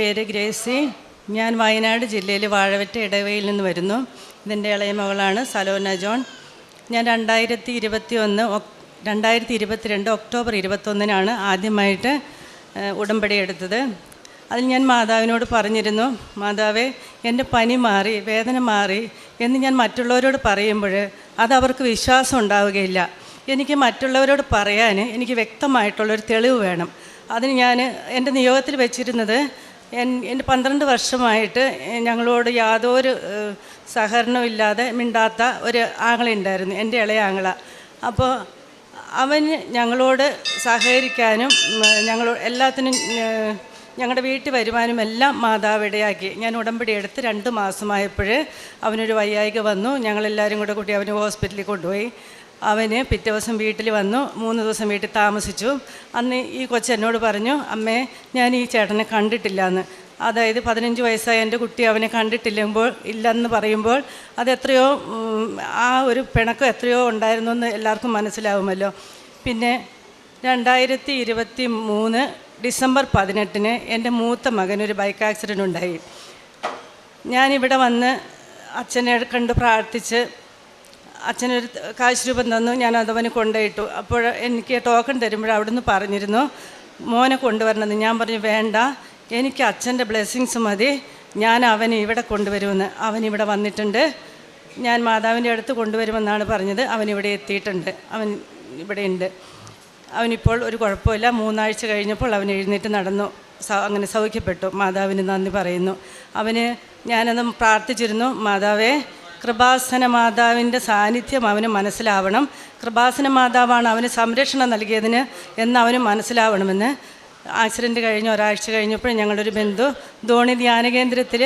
പേര് ഗ്രേസി. ഞാൻ വയനാട് ജില്ലയിൽ വാഴവറ്റ ഇടവയിൽ നിന്ന് വരുന്നു. ഇതിന്റെ ഇളയ മകളാണ് സലോന ജോൺ. ഞാൻ രണ്ടായിരത്തി ഇരുപത്തി ഒന്ന് രണ്ടായിരത്തി ഇരുപത്തിരണ്ട് ഒക്ടോബർ ഇരുപത്തൊന്നിനാണ് ആദ്യമായിട്ട് ഉടമ്പടി എടുത്തത്. അതിൽ ഞാൻ മാതാവിനോട് പറഞ്ഞിരുന്നു മാതാവേ എന്റെ പനി മാറി വേദന മാറി എന്ന് ഞാൻ മറ്റുള്ളവരോട് പറയുമ്പോൾ അത് അവർക്ക് വിശ്വാസം ഉണ്ടാവുകയില്ല. എനിക്ക് മറ്റുള്ളവരോട് പറയാൻ എനിക്ക് വ്യക്തമായിട്ടുള്ളൊരു തെളിവ് വേണം. അതിന് ഞാൻ എന്റെ നിയോഗത്തിൽ വെച്ചിരുന്നത് എന്റെ പന്ത്രണ്ട് വർഷമായിട്ട് ഞങ്ങളോട് യാതൊരു സഹകരണമില്ലാതെ മിണ്ടാത്ത ഒരു ആങ്ങളുണ്ടായിരുന്നു എന്റെ ഇളയ ആങ്ങള. അപ്പോൾ അവൻ ഞങ്ങളോട് സഹകരിക്കാനും ഞങ്ങൾ എല്ലാത്തിനും ഞങ്ങളുടെ വീട്ടിൽ വരുവാനും എല്ലാം മാതാവ് ഇടയാക്കി ഞാൻ ഉടമ്പടി എടുത്ത് രണ്ട് മാസമായപ്പോൾ അവനൊരു വയ്യായിക വന്നു ഞങ്ങളെല്ലാവരും കൂടെ കൂട്ടി അവന് ഹോസ്പിറ്റലിൽ കൊണ്ടുപോയി. അവന് പിറ്റേ ദിവസം വീട്ടിൽ വന്നു. മൂന്ന് ദിവസം വീട്ടിൽ താമസിച്ചു. അന്ന് ഈ കൊച്ചെന്നോട് പറഞ്ഞു അമ്മേ ഞാൻ ഈ ചേട്ടനെ കണ്ടിട്ടില്ല എന്ന് അതായത് പതിനഞ്ച് വയസ്സായ എന്റെ കുട്ടി അവനെ കണ്ടിട്ടില്ലുമ്പോൾ ഇല്ലെന്ന് പറയുമ്പോൾ അത് എത്രയോ ആ ഒരു പിണക്കം എത്രയോ ഉണ്ടായിരുന്നു എന്ന് എല്ലാവർക്കും മനസ്സിലാവുമല്ലോ. പിന്നെ രണ്ടായിരത്തി ഇരുപത്തി മൂന്ന് ഡിസംബർ പതിനെട്ടിന് എന്റെ മൂത്ത മകനൊരു ബൈക്ക് ആക്സിഡന്റ് ഉണ്ടായി ഞാനിവിടെ വന്ന് അച്ഛനെ കണ്ട് പ്രാർത്ഥിച്ച് അച്ഛനൊരു കാശ് രൂപം തന്നു ഞാൻ അതവന് കൊണ്ടുപോയിട്ടു. അപ്പോൾ എനിക്ക് ടോക്കൺ തരുമ്പോൾ അവിടുന്ന് പറഞ്ഞിരുന്നു മോനെ കൊണ്ടുവരണമെന്ന്. ഞാൻ പറഞ്ഞു വേണ്ട എനിക്ക് അച്ഛന്റെ ബ്ലെസ്സിങ്സ് മതി ഞാൻ അവനെ ഇവിടെ കൊണ്ടുവരുമെന്ന്. അവൻ ഇവിടെ വന്നിട്ടുണ്ട്. ഞാൻ മാതാവിന്റെ അടുത്ത് കൊണ്ടുവരുമെന്നാണ് പറഞ്ഞത്. അവൻ ഇവിടെ എത്തിയിട്ടുണ്ട്. അവൻ ഇവിടെ ഉണ്ട്. അവനിപ്പോൾ ഒരു കുഴപ്പമില്ല. മൂന്നാഴ്ച കഴിഞ്ഞപ്പോൾ അവൻ എഴുന്നേറ്റ് നടന്നു. അങ്ങനെ സൗഖ്യപ്പെട്ടു. മാതാവിന് നന്ദി പറയുന്നു. അവന് ഞാനത് പ്രാർത്ഥിച്ചിരുന്നു മാതാവേ കൃപാസന മാതാവിന്റെ സാന്നിധ്യം അവന് മനസ്സിലാവണം. കൃപാസന മാതാവാണ് അവന് സംരക്ഷണം നൽകിയതിന് എന്ന് അവന് മനസ്സിലാവണമെന്ന്. ആക്സിഡന്റ് കഴിഞ്ഞ് ഒരാഴ്ച കഴിഞ്ഞപ്പോൾ ഒരു ബന്ധു ധോണി ധ്യാന കേന്ദ്രത്തിൽ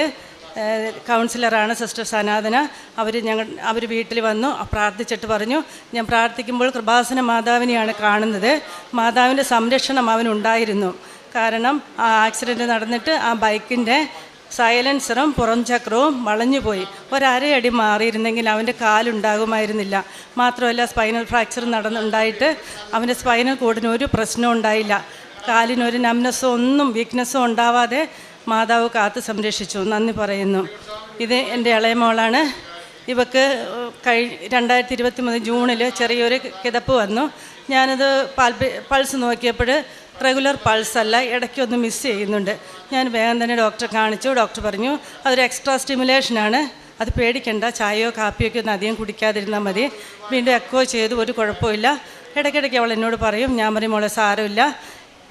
കൗൺസിലറാണ് സിസ്റ്റർ സനാതന. അവർ ഞങ്ങൾ അവർ വീട്ടിൽ വന്നു പ്രാർത്ഥിച്ചിട്ട് പറഞ്ഞു ഞാൻ പ്രാർത്ഥിക്കുമ്പോൾ കൃപാസന മാതാവിനെയാണ് കാണുന്നത്. മാതാവിന്റെ സംരക്ഷണം അവനുണ്ടായിരുന്നു. കാരണം ആ ആക്സിഡന്റ് നടന്നിട്ട് ആ ബൈക്കിന്റെ സൈലൻസറും പുറം ചക്രവും വളഞ്ഞുപോയി. ഒരരയടി മാറിയിരുന്നെങ്കിൽ അവന്റെ കാലുണ്ടാകുമായിരുന്നില്ല. മാത്രമല്ല സ്പൈനൽ ഫ്രാക്ചർ നടന്നുണ്ടായിട്ട് അവന്റെ സ്പൈനൽ കോഡിന് ഒരു പ്രശ്നവും ഉണ്ടായില്ല. കാലിനൊരു നംനസ്സോ ഒന്നും വീക്ക്നെസ്സോ ഉണ്ടാവാതെ മാതാവ് കാത്ത് സംരക്ഷിച്ചു. നന്ദി പറയുന്നു. ഇത് എന്റെ ഇളയ മോളാണ്. ഇവക്ക് കഴി രണ്ടായിരത്തി ഇരുപത്തി മൂന്ന് ജൂണിൽ ചെറിയൊരു കിതപ്പ് വന്നു. ഞാനത് പൾസ് നോക്കിയപ്പോൾ റെഗുലർ പൾസ് അല്ല ഇടയ്ക്കൊന്ന് മിസ് ചെയ്യുന്നുണ്ട്. ഞാൻ വേഗം തന്നെ ഡോക്ടറെ കാണിച്ചു. ഡോക്ടർ പറഞ്ഞു അതൊരു എക്സ്ട്രാ സ്റ്റിമുലേഷനാണ് അത് പേടിക്കണ്ട. ചായയോ കാപ്പിയോ ഒക്കെ ഒന്നും അധികം കുടിക്കാതിരുന്നാൽ മതി. വീണ്ടും എക്കോ ചെയ്തു. ഒരു കുഴപ്പമില്ല. ഇടയ്ക്കിടയ്ക്ക് അവൾ എന്നോട് പറയും ഞാൻ പറയും മോളെ സാരമില്ല.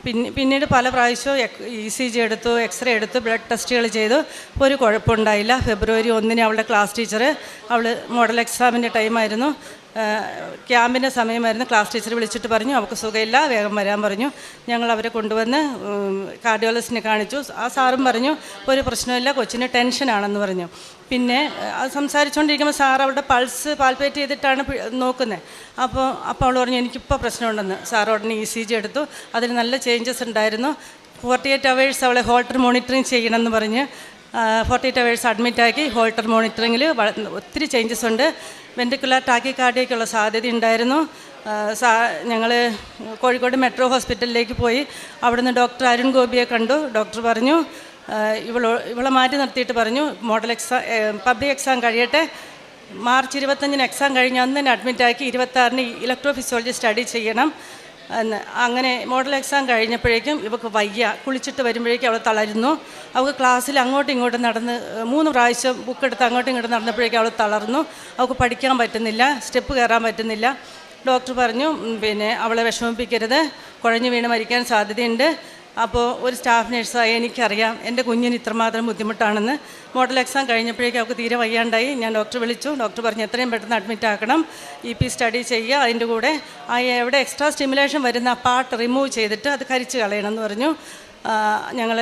പിന്നെ പിന്നീട് പല പ്രാവശ്യവും ഇ സി ജി എടുത്തു എക്സ്റേ എടുത്തു ബ്ലഡ് ടെസ്റ്റുകൾ ചെയ്തു. ഒരു കുഴപ്പമുണ്ടായില്ല. ഫെബ്രുവരി ഒന്നിന് അവളുടെ ക്ലാസ് ടീച്ചർ അവൾ മോഡൽ എക്സാമിന്റെ ടൈമായിരുന്നു ക്യാമ്പിന്റെ സമയമായിരുന്നു. ക്ലാസ് ടീച്ചർ വിളിച്ചിട്ട് പറഞ്ഞു അവൾക്ക് സുഖമില്ല വേഗം വരാൻ പറഞ്ഞു. ഞങ്ങൾ അവരെ കൊണ്ടുവന്ന് കാർഡിയോളജിസ്റ്റിനെ കാണിച്ചു. ആ സാറും പറഞ്ഞു ഒരു പ്രശ്നമില്ല കൊച്ചിന് ടെൻഷനാണെന്ന് പറഞ്ഞു. പിന്നെ അത് സംസാരിച്ചുകൊണ്ടിരിക്കുമ്പോൾ സാർ അവളുടെ പൾസ് പാൽപ്പേറ്റ് ചെയ്തിട്ടാണ് നോക്കുന്നത് അപ്പോൾ അപ്പോൾ അവൾ പറഞ്ഞു എനിക്കിപ്പോൾ പ്രശ്നമുണ്ടെന്ന്. സാർ ഉടനെ ഇ സി ജി എടുത്തു. അതിൽ നല്ല ചേഞ്ചസ് ഉണ്ടായിരുന്നു. ഫോർട്ടി എയ്റ്റ് അവേഴ്സ് അവളെ ഹോൾട്ടർ മോണിറ്ററിങ് ചെയ്യണമെന്ന് പറഞ്ഞ് ഫോർട്ടി എയ്റ്റ് അവേഴ്സ് അഡ്മിറ്റാക്കി ഹോൾട്ടർ മോണിറ്ററിങ്ങിൽ ഒത്തിരി ചേഞ്ചസ് ഉണ്ട്. വെന്റിക്കുലർ ടാക്കിക്കാർഡിയക്കുള്ള സാധ്യത ഉണ്ടായിരുന്നു. സാ ഞങ്ങൾ കോഴിക്കോട് മെട്രോ ഹോസ്പിറ്റലിലേക്ക് പോയി. അവിടുന്ന് ഡോക്ടർ അരുൺ ഗോപിയെ കണ്ടു. ഡോക്ടർ പറഞ്ഞു ഇവളോ ഇവളെ മാറ്റി നിർത്തിയിട്ട് പറഞ്ഞു മോഡൽ എക്സാം പബ്ലിക് എക്സാം കഴിയട്ടെ. മാർച്ച് ഇരുപത്തഞ്ചിന് എക്സാം കഴിഞ്ഞ് അന്ന് തന്നെ അഡ്മിറ്റാക്കി ഇരുപത്താറിന് ഇലക്ട്രോ ഫിസിയോളജി സ്റ്റഡി ചെയ്യണം. അങ്ങനെ മോഡൽ എക്സാം കഴിഞ്ഞപ്പോഴേക്കും ഇവൾക്ക് വയ്യ. കുളിച്ചിട്ട് വരുമ്പോഴേക്കും അവൾ തളരുന്നു. അവൾക്ക് ക്ലാസ്സിൽ അങ്ങോട്ടും ഇങ്ങോട്ടും നടന്ന് മൂന്ന് പ്രാവശ്യം ബുക്ക് എടുത്ത് അങ്ങോട്ടും ഇങ്ങോട്ടും നടന്നപ്പോഴേക്കും അവൾ തളർന്നു. അവൾക്ക് പഠിക്കാൻ പറ്റുന്നില്ല സ്റ്റെപ്പ് കയറാൻ പറ്റുന്നില്ല. ഡോക്ടർ പറഞ്ഞു പിന്നെ അവളെ വിഷമിപ്പിക്കരുത്. കുഴഞ്ഞു വീണ് മരിക്കാൻ സാധ്യതയുണ്ട്. അപ്പോൾ ഒരു സ്റ്റാഫ് നേഴ്സായി എനിക്കറിയാം. എന്റെ കുഞ്ഞിന് ഇത്രമാത്രം ബുദ്ധിമുട്ടാണെന്ന്. മോഡൽ എക്സാം കഴിഞ്ഞപ്പോഴേക്കും അവൾക്ക് തീരെ വയ്യാണ്ടായി. ഞാൻ ഡോക്ടറെ വിളിച്ചു. ഡോക്ടർ പറഞ്ഞു എത്രയും പെട്ടെന്ന് അഡ്മിറ്റ് ആക്കണം. ഇ പി സ്റ്റഡി ചെയ്യുക. അതിന്റെ കൂടെ ആ എവിടെ എക്സ്ട്രാ സ്റ്റിമുലേഷൻ വരുന്ന ആ പാർട്ട് റിമൂവ് ചെയ്തിട്ട് അത് കരിച്ച് കളയണം എന്ന് പറഞ്ഞു ഞങ്ങൾ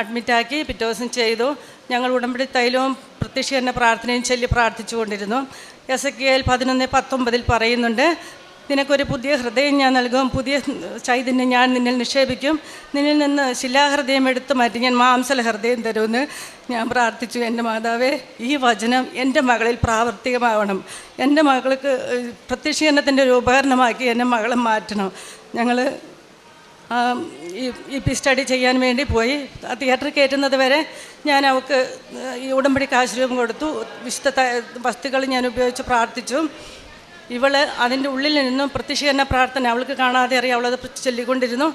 അഡ്മിറ്റാക്കി പിറ്റേ ദിവസം ചെയ്തു. ഞങ്ങൾ ഉടമ്പടി തൈലവും പ്രത്യക്ഷ തന്നെ പ്രാർത്ഥനയും ചൊല്ലി പ്രാർത്ഥിച്ചുകൊണ്ടിരുന്നു. എസ് എ കെ എൽ പതിനൊന്ന് പത്തൊമ്പതിൽ പറയുന്നുണ്ട് നിനക്കൊരു പുതിയ ഹൃദയം ഞാൻ നൽകും. പുതിയ ചൈതന്യം ഞാൻ നിന്നിൽ നിക്ഷേപിക്കും. നിന്നിൽ നിന്ന് ശിലാഹൃദയം എടുത്തു മാറ്റി ഞാൻ മാംസല ഹൃദയം തരുമെന്ന് ഞാൻ പ്രാർത്ഥിച്ചു. എന്റെ മാതാവേ ഈ വചനം എന്റെ മകളിൽ പ്രാവർത്തികമാവണം. എന്റെ മകൾക്ക് പ്രത്യക്ഷീകരണത്തിന്റെ ഒരു ഉപകരണമാക്കി എന്റെ മകളെ മാറ്റണം. ഞങ്ങൾ ഈ പി സ്റ്റഡി ചെയ്യാൻ വേണ്ടി പോയി. ആ തിയേറ്ററിൽ കയറ്റുന്നത് വരെ ഞാൻ അവൾക്ക് ഈ ഉടമ്പടി കാശ്രൂപം കൊടുത്തു. വിശുദ്ധ വസ്തുക്കൾ ഞാൻ ഉപയോഗിച്ച് പ്രാർത്ഥിച്ചു. ഇവൾ അതിന്റെ ഉള്ളിൽ നിന്നും പ്രത്യക്ഷീകരണ പ്രാർത്ഥന അവൾക്ക് കാണാതെ അറിയാം അവളത് ചൊല്ലിക്കൊണ്ടിരുന്നു.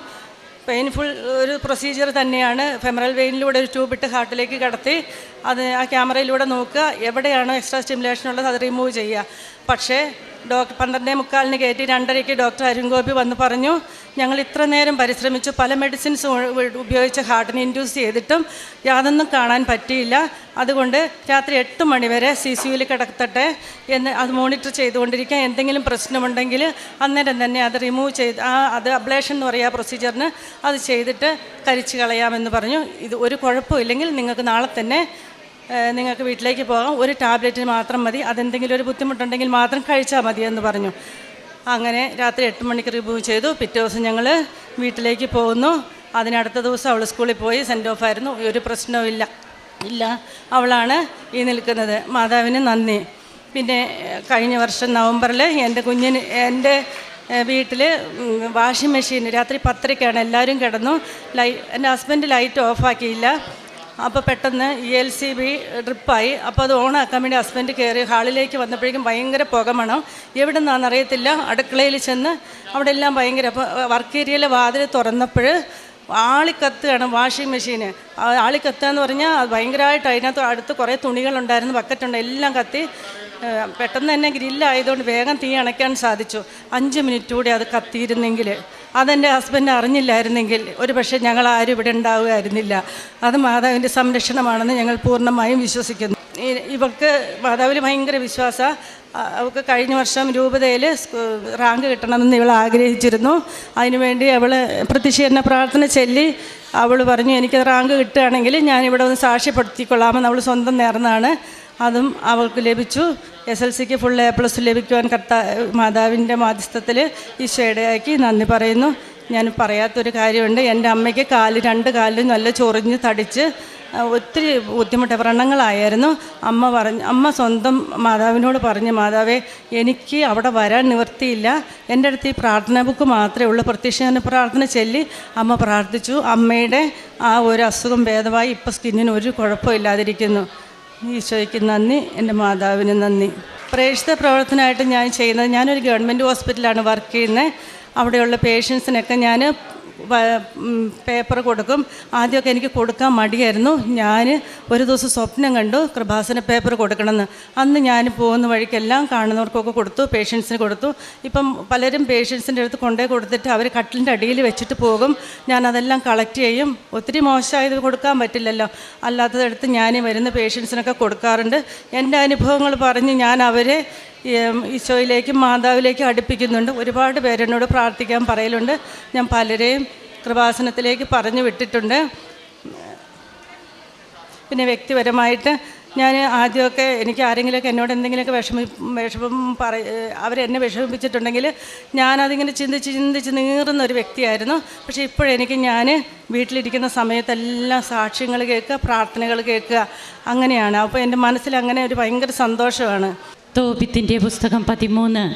പെയിൻഫുൾ ഒരു പ്രൊസീജിയർ തന്നെയാണ്. ഫെമറൽ വെയിനിലൂടെ ഒരു ട്യൂബ് ഇട്ട് ഹാർട്ടിലേക്ക് കടത്തി അത് ആ ക്യാമറയിലൂടെ നോക്കുക എവിടെയാണോ എക്സ്ട്രാ സ്റ്റിമുലേഷൻ ഉള്ളത് അത് റിമൂവ് ചെയ്യുക. പക്ഷേ ഡോക്ടർ പന്ത്രണ്ടേ മുക്കാലിന് കയറ്റി രണ്ടരയ്ക്ക് ഡോക്ടർ അരുൺഗോപി വന്ന് പറഞ്ഞു ഞങ്ങൾ ഇത്ര നേരം പരിശ്രമിച്ചു പല മെഡിസിൻസ് ഉപയോഗിച്ച് ഹാർട്ടിന് ഇൻഡ്യൂസ് ചെയ്തിട്ടും യാതൊന്നും കാണാൻ പറ്റിയില്ല. അതുകൊണ്ട് രാത്രി എട്ട് മണിവരെ സി സി യുവിൽ കിടത്തട്ടെ എന്ന് അത് മോണിറ്റർ ചെയ്തുകൊണ്ടിരിക്കുക എന്തെങ്കിലും പ്രശ്നമുണ്ടെങ്കിൽ അന്നേരം തന്നെ അത് റിമൂവ് ചെയ്ത് ആ അത് അബ്ലേഷൻ എന്ന് പറയുക പ്രൊസീജിയറിന് അത് ചെയ്തിട്ട് കരിച്ച് കളയാമെന്ന് പറഞ്ഞു. ഇത് ഒരു കുഴപ്പമില്ലെങ്കിൽ നിങ്ങൾക്ക് നാളെ തന്നെ നിങ്ങൾക്ക് വീട്ടിലേക്ക് പോകാം. ഒരു ടാബ്ലറ്റ് മാത്രം മതി. അതെന്തെങ്കിലും ഒരു ബുദ്ധിമുട്ടുണ്ടെങ്കിൽ മാത്രം കഴിച്ചാൽ മതി എന്ന് പറഞ്ഞു. അങ്ങനെ രാത്രി എട്ട് മണിക്ക് റിമൂവ് ചെയ്തു. പിറ്റേ ദിവസം ഞങ്ങൾ വീട്ടിലേക്ക് പോകുന്നു. അതിനടുത്ത ദിവസം അവൾ സ്കൂളിൽ പോയി സെൻഡ് ഓഫ് ആയിരുന്നു. ഒരു പ്രശ്നവും ഇല്ല. ഇല്ല. അവളാണ് ഈ നിൽക്കുന്നത്. മാതാവിന് നന്ദി. പിന്നെ കഴിഞ്ഞ വർഷം നവംബറിൽ എന്റെ കുഞ്ഞിന് എന്റെ വീട്ടിൽ വാഷിംഗ് മെഷീൻ രാത്രി പത്തരയ്ക്കാണ് എല്ലാവരും കിടന്നു. ലൈ എന്റെ ഹസ്ബൻഡ് ലൈറ്റ് ഓഫാക്കിയില്ല അപ്പോൾ പെട്ടെന്ന് ഇ എൽ സി ബി ഡ്രിപ്പായി അപ്പോൾ അത് ഓണാക്കാൻ വേണ്ടി ഹസ്ബൻഡ് കയറി ഹാളിലേക്ക് വന്നപ്പോഴേക്കും ഭയങ്കര പുകമണം എവിടെ നിന്നാണെന്ന് അറിയത്തില്ല. അടുക്കളയിൽ ചെന്ന് അവിടെ എല്ലാം ഭയങ്കര അപ്പോൾ വർക്ക് ഏരിയയിലെ വാതിൽ തുറന്നപ്പോൾ ആളിക്കത്തുകയാണ് വാഷിംഗ് മെഷീന് ആളിക്കത്തുക എന്ന് പറഞ്ഞാൽ അത് ഭയങ്കരമായിട്ട് അതിനകത്ത് അടുത്ത് കുറേ തുണികളുണ്ടായിരുന്നു ബക്കറ്റുണ്ട് എല്ലാം കത്തി. പെട്ടെന്ന് തന്നെ ഗ്രില്ലായതുകൊണ്ട് വേഗം തീ അണയ്ക്കാൻ സാധിച്ചു. അഞ്ച് മിനിറ്റ് കൂടി അത് കത്തിയിരുന്നെങ്കിൽ. അതെന്റെ ഹസ്ബൻഡ് അറിഞ്ഞില്ലായിരുന്നെങ്കിൽ ഒരു പക്ഷേ ഞങ്ങൾ ആരും ഇവിടെ ഉണ്ടാവുകയായിരുന്നില്ല. അത് മാതാവിന്റെ സംരക്ഷണമാണെന്ന് ഞങ്ങൾ പൂർണമായും വിശ്വസിക്കുന്നു. ഇവൾക്ക് മാതാവിൽ ഭയങ്കര വിശ്വാസ. അവൾക്ക് കഴിഞ്ഞ വർഷം രൂപതയിൽ റാങ്ക് കിട്ടണമെന്ന് ഇവൾ ആഗ്രഹിച്ചിരുന്നു. അതിനുവേണ്ടി അവൾ പ്രതിഷേധന പ്രാർത്ഥന ചൊല്ലി അവൾ പറഞ്ഞു എനിക്ക് റാങ്ക് കിട്ടുകയാണെങ്കിൽ ഞാനിവിടെ ഒന്ന് സാക്ഷ്യപ്പെടുത്തിക്കൊള്ളാമെന്ന് അവൾ സ്വന്തം നേർന്നാണ്. അതും അവൾക്ക് ലഭിച്ചു. എസ് എൽ സിക്ക് ഫുൾ എ പ്ലസ് ലഭിക്കുവാൻ കർത്ത മാതാവിന്റെ മാധ്യസ്ഥത്തിൽ ഈശോയുടെയാക്കി നന്ദി പറയുന്നു. ഞാൻ പറയാത്തൊരു കാര്യമുണ്ട്. എന്റെ അമ്മയ്ക്ക് കാൽ രണ്ട് കാലിലും നല്ല ചൊറിഞ്ഞ് തടിച്ച് ഒത്തിരി ബുദ്ധിമുട്ട് വ്രണങ്ങളായിരുന്നു. അമ്മ പറഞ്ഞ് അമ്മ സ്വന്തം മാതാവിനോട് പറഞ്ഞു മാതാവേ എനിക്ക് അവിടെ വരാൻ നിവൃത്തിയില്ല. എന്റെ അടുത്ത് ഈ പ്രാർത്ഥന ബുക്ക് മാത്രമേ ഉള്ളൂ. പ്രത്യക്ഷ പ്രാർത്ഥന ചൊല്ലി അമ്മ പ്രാർത്ഥിച്ചു. അമ്മയുടെ ആ ഒരു അസുഖം ഭേദമായി ഇപ്പോൾ സ്കിന്നിന് ഒരു കുഴപ്പമില്ലാതിരിക്കുന്നു. ഈശോയ്ക്ക് നന്ദി എന്റെ മാതാവിന് നന്ദി. പ്രേക്ഷിത പ്രവർത്തനമായിട്ട് ഞാൻ ചെയ്യുന്നത് ഞാനൊരു ഗവൺമെന്റ് ഹോസ്പിറ്റലാണ് വർക്ക് ചെയ്യുന്നത്. അവിടെയുള്ള പേഷ്യൻസിനൊക്കെ ഞാൻ പേപ്പർ കൊടുക്കും. ആദ്യമൊക്കെ എനിക്ക് കൊടുക്കാൻ മടിയായിരുന്നു. ഞാൻ ഒരു ദിവസം സ്വപ്നം കണ്ടു കൃപാസന പേപ്പർ കൊടുക്കണമെന്ന്. അന്ന് ഞാൻ പോകുന്ന വഴിക്കെല്ലാം കാണുന്നവർക്കൊക്കെ കൊടുത്തു പേഷ്യൻസിന് കൊടുത്തു. ഇപ്പം പലരും പേഷ്യൻസിന്റെ അടുത്ത് കൊണ്ടേ കൊടുത്തിട്ട് അവർ കട്ടിലിന്റെ അടിയിൽ വെച്ചിട്ട് പോകും. ഞാൻ അതെല്ലാം കളക്ട് ചെയ്യും. ഒത്തിരി മോശമായത് കൊടുക്കാൻ പറ്റില്ലല്ലോ. അല്ലാത്തതെടുത്ത് ഞാൻ വരുന്ന പേഷ്യൻസിനൊക്കെ കൊടുക്കാറുണ്ട്. എന്റെ അനുഭവങ്ങൾ പറഞ്ഞ് ഞാൻ അവരെ ഈശോയിലേക്കും മാതാവിലേക്കും അടുപ്പിക്കുന്നുണ്ട്. ഒരുപാട് പേരെന്നോട് പ്രാർത്ഥിക്കാൻ പറയലുണ്ട്. ഞാൻ പലരെയും കൃപാസനത്തിലേക്ക് പറഞ്ഞു വിട്ടിട്ടുണ്ട്. പിന്നെ വ്യക്തിപരമായിട്ട് ഞാൻ ആദ്യമൊക്കെ എനിക്ക് ആരെങ്കിലുമൊക്കെ എന്നോട് എന്തെങ്കിലുമൊക്കെ വിഷമി വിഷമം പറ അവരെന്നെ വിഷമിപ്പിച്ചിട്ടുണ്ടെങ്കിൽ ഞാനതിങ്ങനെ ചിന്തിച്ച് ചിന്തിച്ച് നീറുന്ന ഒരു വ്യക്തിയായിരുന്നു. പക്ഷേ ഇപ്പോഴെനിക്ക് ഞാൻ വീട്ടിലിരിക്കുന്ന സമയത്തെല്ലാം സാക്ഷ്യങ്ങൾ കേൾക്കുക പ്രാർത്ഥനകൾ കേൾക്കുക അങ്ങനെയാണ്. അപ്പോൾ എന്റെ മനസ്സിൽ അങ്ങനെ ഒരു ഭയങ്കര സന്തോഷമാണ്. തോപിത്തിന്റെ പുസ്തകം പതിമൂന്ന്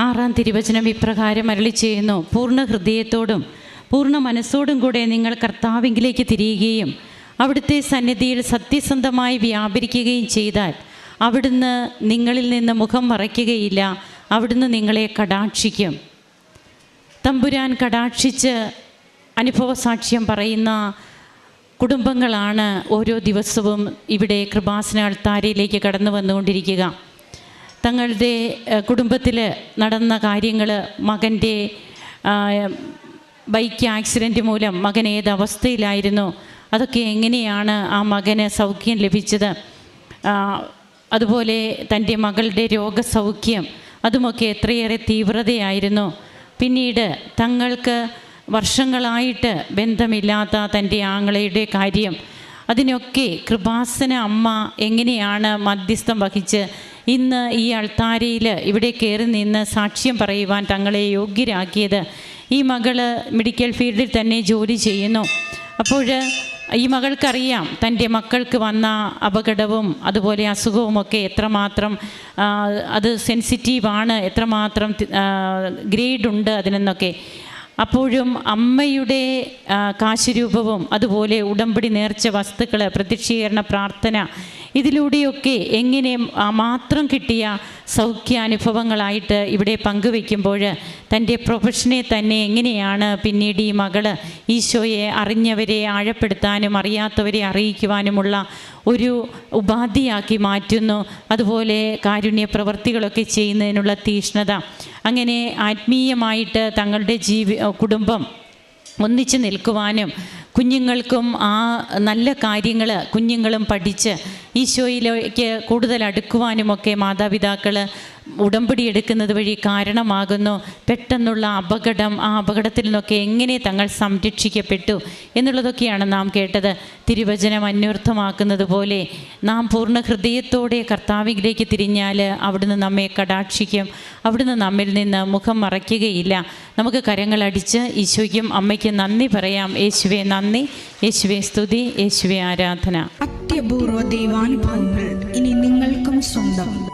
ആറാം തിരുവചനം ഇപ്രകാരം അരളി ചെയ്യുന്നു. പൂർണ ഹൃദയത്തോടും പൂർണ മനസ്സോടും കൂടെ നിങ്ങൾ കർത്താവിങ്കിലേക്ക് തിരിയുകയും അവിടുത്തെ സന്നിധിയിൽ സത്യസന്ധമായി വ്യാപരിക്കുകയും ചെയ്താൽ അവിടുന്ന് നിങ്ങളിൽ നിന്ന് മുഖം മറയ്ക്കുകയില്ല അവിടുന്ന് നിങ്ങളെ കടാക്ഷിക്കും. തമ്പുരാൻ കടാക്ഷിച്ച് അനുഭവസാക്ഷ്യം പറയുന്ന കുടുംബങ്ങളാണ് ഓരോ ദിവസവും ഇവിടെ കൃപാസന അൾത്താരയിലേക്ക് കടന്നു വന്നുകൊണ്ടിരിക്കുക. തങ്ങളുടെ കുടുംബത്തിൽ നടന്ന കാര്യങ്ങൾ മകന്റെ ബൈക്ക് ആക്സിഡന്റ് മൂലം മകൻ ഏത് അവസ്ഥയിലായിരുന്നു അതൊക്കെ എങ്ങനെയാണ് ആ മകന് സൗഖ്യം ലഭിച്ചത്? അതുപോലെ തന്റെ മകളുടെ രോഗസൗഖ്യം അതുമൊക്കെ എത്രയേറെ തീവ്രതയായിരുന്നു. പിന്നീട് തങ്ങൾക്ക് വർഷങ്ങളായിട്ട് ബന്ധമില്ലാത്ത തന്റെ ആങ്ങളയുടെ കാര്യം അതിനൊക്കെ കൃപാസന അമ്മ എങ്ങനെയാണ് മധ്യസ്ഥം വഹിച്ച് ഇന്ന് ഈ അൾത്താരയിൽ ഇവിടെ കയറി നിന്ന് സാക്ഷ്യം പറയുവാൻ തങ്ങളെ യോഗ്യരാക്കിയത് ഈ മകൾ മെഡിക്കൽ ഫീൽഡിൽ തന്നെ ജോലി ചെയ്യുന്നു. അപ്പോൾ ഈ മകൾക്കറിയാം തന്റെ മക്കൾക്ക് വന്ന അപകടവും അതുപോലെ അസുഖവുമൊക്കെ എത്രമാത്രം അത് സെൻസിറ്റീവാണ് എത്രമാത്രം ഗ്രേഡ് ഉണ്ട് അതിനെന്നൊക്കെ. അപ്പോഴും അമ്മയുടെ കാശുരൂപവും അതുപോലെ ഉടമ്പടി നേർച്ച വസ്തുക്കൾ പ്രത്യക്ഷീകരണ പ്രാർത്ഥന ഇതിലൂടെയൊക്കെ എങ്ങനെ മാത്രം കിട്ടിയ സൗഖ്യാനുഭവങ്ങളായിട്ട് ഇവിടെ പങ്കുവെക്കുമ്പോൾ തന്റെ പ്രൊഫഷനെ തന്നെ എങ്ങനെയാണ് പിന്നീട് ഈ മകൾ ഈശോയെ അറിഞ്ഞവരെ ആഴപ്പെടുത്താനും അറിയാത്തവരെ അറിയിക്കുവാനുമുള്ള ഒരു ഉപാധിയാക്കി മാറ്റുന്നു. അതുപോലെ കാരുണ്യ പ്രവൃത്തികളൊക്കെ ചെയ്യുന്നതിനുള്ള തീഷ്ണത. അങ്ങനെ ആത്മീയമായിട്ട് തങ്ങളുടെ ജീവി കുടുംബം ഒന്നിച്ചു നിൽക്കുവാനും കുഞ്ഞുങ്ങൾക്കും ആ നല്ല കാര്യങ്ങൾ കുഞ്ഞുങ്ങളും പഠിച്ച് ഈശോയിലേക്ക് കൂടുതൽ അടുക്കുവാനുമൊക്കെ മാതാപിതാക്കൾ ഉടമ്പടി എടുക്കുന്നത് വഴി കാരണമാകുന്നു. പെട്ടെന്നുള്ള അപകടം ആ അപകടത്തിൽ നിന്നൊക്കെ എങ്ങനെ തങ്ങൾ സംരക്ഷിക്കപ്പെട്ടു എന്നുള്ളതൊക്കെയാണ് നാം കേട്ടത്. തിരുവചനം അന്വർത്ഥമാക്കുന്നത് പോലെ നാം പൂർണ ഹൃദയത്തോടെ കർത്താവിലേക്ക് തിരിഞ്ഞാൽ അവിടുന്ന് നമ്മെ കടാക്ഷിക്കും. അവിടുന്ന് നമ്മിൽ നിന്ന് മുഖം മറയ്ക്കുകയില്ല. നമുക്ക് കരങ്ങളടിച്ച് ഈശോയ്ക്കും അമ്മയ്ക്കും നന്ദി പറയാം. യേശുവെ നന്ദി. യേശുവെ സ്തുതി. യേശുവെ ആരാധന. അത്യപൂർവ ദൈവാനുഭവങ്ങൾ ഇനി നിങ്ങൾക്കും സ്വന്തം.